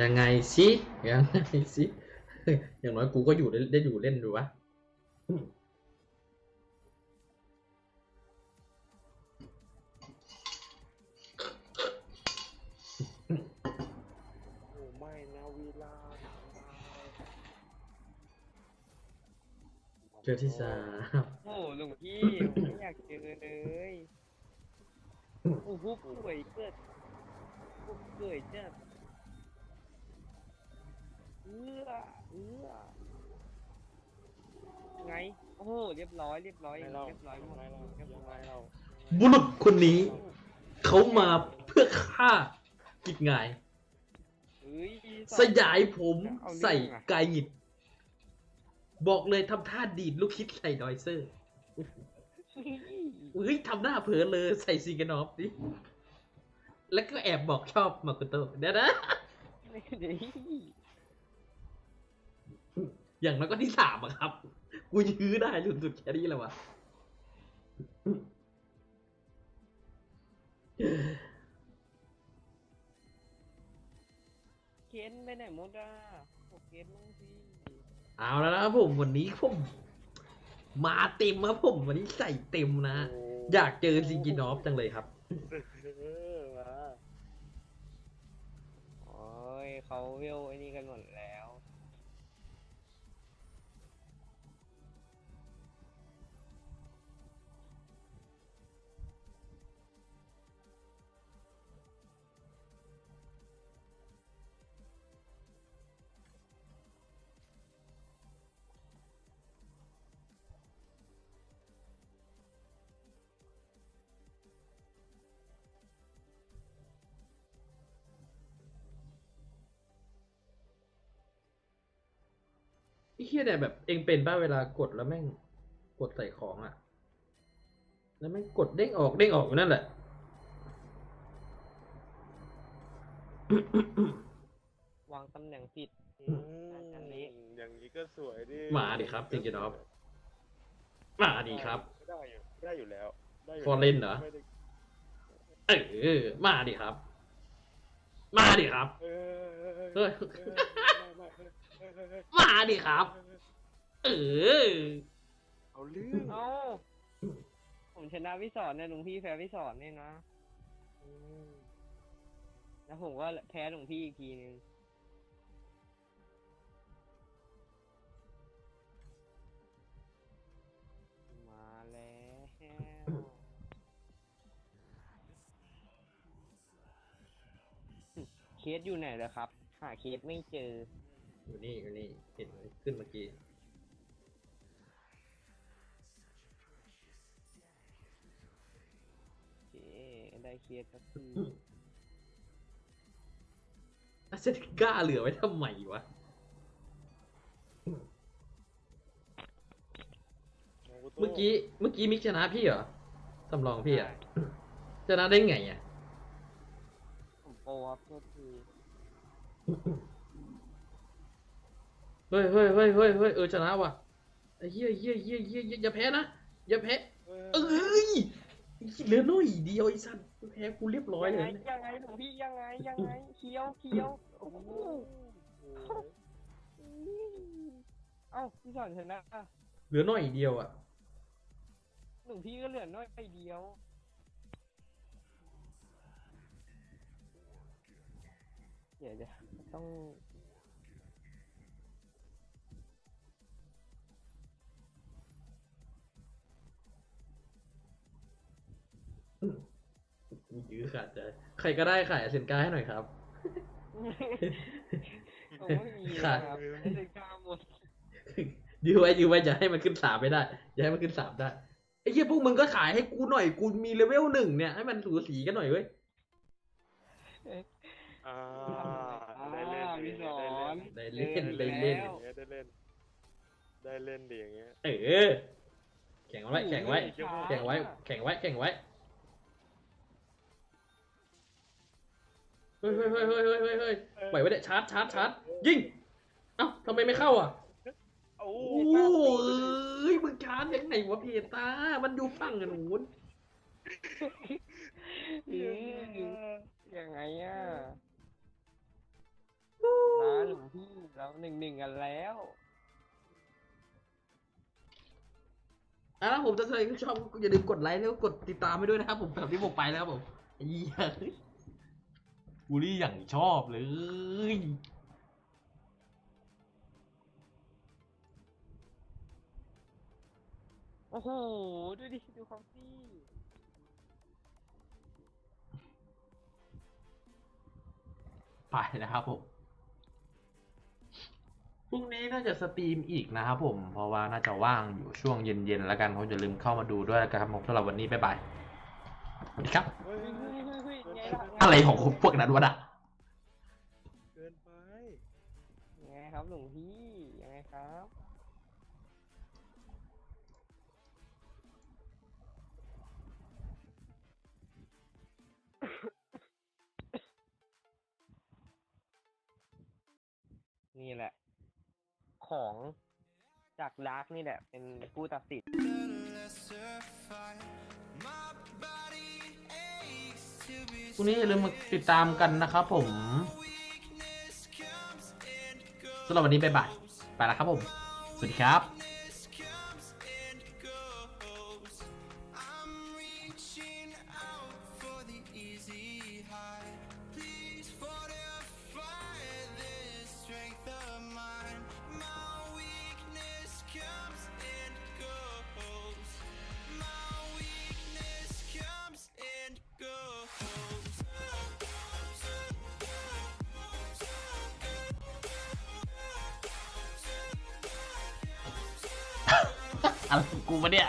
ยังไงสิยังไงสิอย่างน้อยกูก็อยู่ได้ได้อยู่เล่นดูวะโอ้ไม่นะวีลาเจอที่สามโอ้หลวงพี่ผมไม่อยากเจอเลยโอ้โหป่วยเกิดผู้ป่วยจัด เอื้อเอื้อไง โอ้โหเรียบร้อย เรียบร้อย ไม่เราเรียบร้อยหมดไม่เราเรียบยังร้ไงอยเราบุรุษคนนี้เขามาเพื่อฆ่ากิจงาย เฮ้ย สยายผมเอาเรื่องอะใส่กายหงิด บอกเลยทำท่าดีดลูกคิดใส่ดอยเซอร์เฮ้ยทำหน้าเผลอเลยใส่ซิงเกนอฟดิแล้วก็แอบบอกชอบมากุโตะเดี๋ยวนะเดี๋ยว อย่างน้อยก็ที่สามอะครับ กูยื้อได้จนสุดแค่นี้แล้ววะเคนไปไหนหมดอะโอเคนลงสิเอาแล้วนะครับผมวันนี้ผมมาเต็มครับผมวันนี้ใส่เต็มนะโอยากเจอซิงกินอฟจังเลยครับ เออมาโอ้ยเขาเวลไอ้นี่กันหมดแล้ว ไอ้เฮียเนี่ยแบบเองเป็นบ้าเวลากดแล้วแม่งกดใส่ของอะแล้วแม่งกดเด้งออกเด้งออกอยู่นั่นแหละ วางตำแหน่งผิดอืมอันนี้ อย่างนี้ก็สวยดิมาดิครับจริงๆครับมาดีครับ ได้อยู่ได้อยู่แล้วได้ยู่ฟอร์เรนเหรอไม่ได้เออมาดิครับ มาดิครับเออเออเออเฮ้ย มาดิครับ เออ เอาเรื่องเอ้าผมชนะพี่สอนเนี่ยหลวงพี่แพ้พี่สอนเนี่ยนะอืมแล้วผมก็แพ้หลวงพี่อีกทีนึงมาแล้วเคสอยู่ไหนแล้วครับ หาเคสไม่เจอ อยู่นี่อยู่นี่เห็นขึ้นเมื่อกี้โอเคได้เคสก็คืออาเซติก้าเหลือไว้ทำไมวะน้งโต้เมื่อกี้เมื่อกี้มิกชนะพี่เหรอสำรองพี่อะชนะได้ไงอะผมโปรครับโทษที เฮ้ยเฮ้ยเฮ้ยเฮ้ยเฮ้ยเออชนะว่ะไอ้เหี้ยเหี้ยเหี้ยเหี้ยเหี้ยอย่าแพ้นะอย่าแพ้เออเอ้ยเหลือน้อยเดียวไอ้สัตว์แพ้กูเรียบร้อยยังเลไงยนะยังไงหลวงพี่ยังไงยังไงเคี้ยวเคี้ยวโอ้โหโอ้โหเอ้าพี่สอนชนะอะเหลือน้อยเดียวอะหลวงพี่ก็เหลือน้อยไปเดียวเดี๋ยวเดี๋ยวต้อง ขาดใจใครก็ได้ขายเซนกาให้หน่อยครับผมไม่มีนะครับไม่ได้กล้าหมดยื้อไว้ยื้อไว้อย่าให้มันขึ้นสามไม่ได้ อย่าให้มันขึ้นสามได้ไอ้เหี้ยพวกมึงก็ขายให้กูหน่อยกูมีเลเวลหนึ่งเนี่ยให้มันสูสีกันหน่อยเว้ยอ่าอ่าได้เล่นดิพี่สอนได้เล่นได้เล่นได้เล่นได้เล่นดิอย่างเงี้ยเออแข่งไว้แข่งไว้แข่งไว้แข่งไว้แข่งไว้ เฮ้ยเฮ้ยเฮ้ยเฮ้ยเฮ้ยเฮ้ยเฮ้ยปล่อยไว้เด็ชาร์จชาร์จชาร์จยิงเอ้าทำไมไม่เข้าอะโอ้โอ้เอ้ยมึงชาร์จยังไงวะเพตา มันอยู่ฝั่งกันนู้นอืมยังไงอะโนึ่งหนึ่งกันแล้ว อะแล้วผมจะใครที่ชอบก็อย่าลืมกดไลค์แล้วก็กดติดตามไปด้วยนะครับผมแบบที่ผมไปแล้วครับผมไอ้เหี้ย บูลลี่อย่างชอบเลย โอ้โห ดูดิ ดูความซี่ไปนะครับผม พรุ่งนี้น่าจะสตรีมอีกนะครับผม เพราะว่าน่าจะว่างอยู่ช่วงเย็นๆแล้วกันผมอย่าลืมเข้ามาดูด้วยนะครับผมสำหรับวันนี้บ๊ายบายสวัสดีครับ เฮ้ย อะไรของพวกนั้นวะน่ะเกินไปยังไงครับหลวงพี่ยังไงครับนี่แหละ ของจากดาร์กนี่แหละ เป็นผู้ตัดสิน พรุ่งนี้อย่าลืมมาติดตามกันนะครับผมสำหรับวันนี้บ๊ายบายไปแล้วครับผม สวัสดีครับ อะไรของกูวะเนี่ย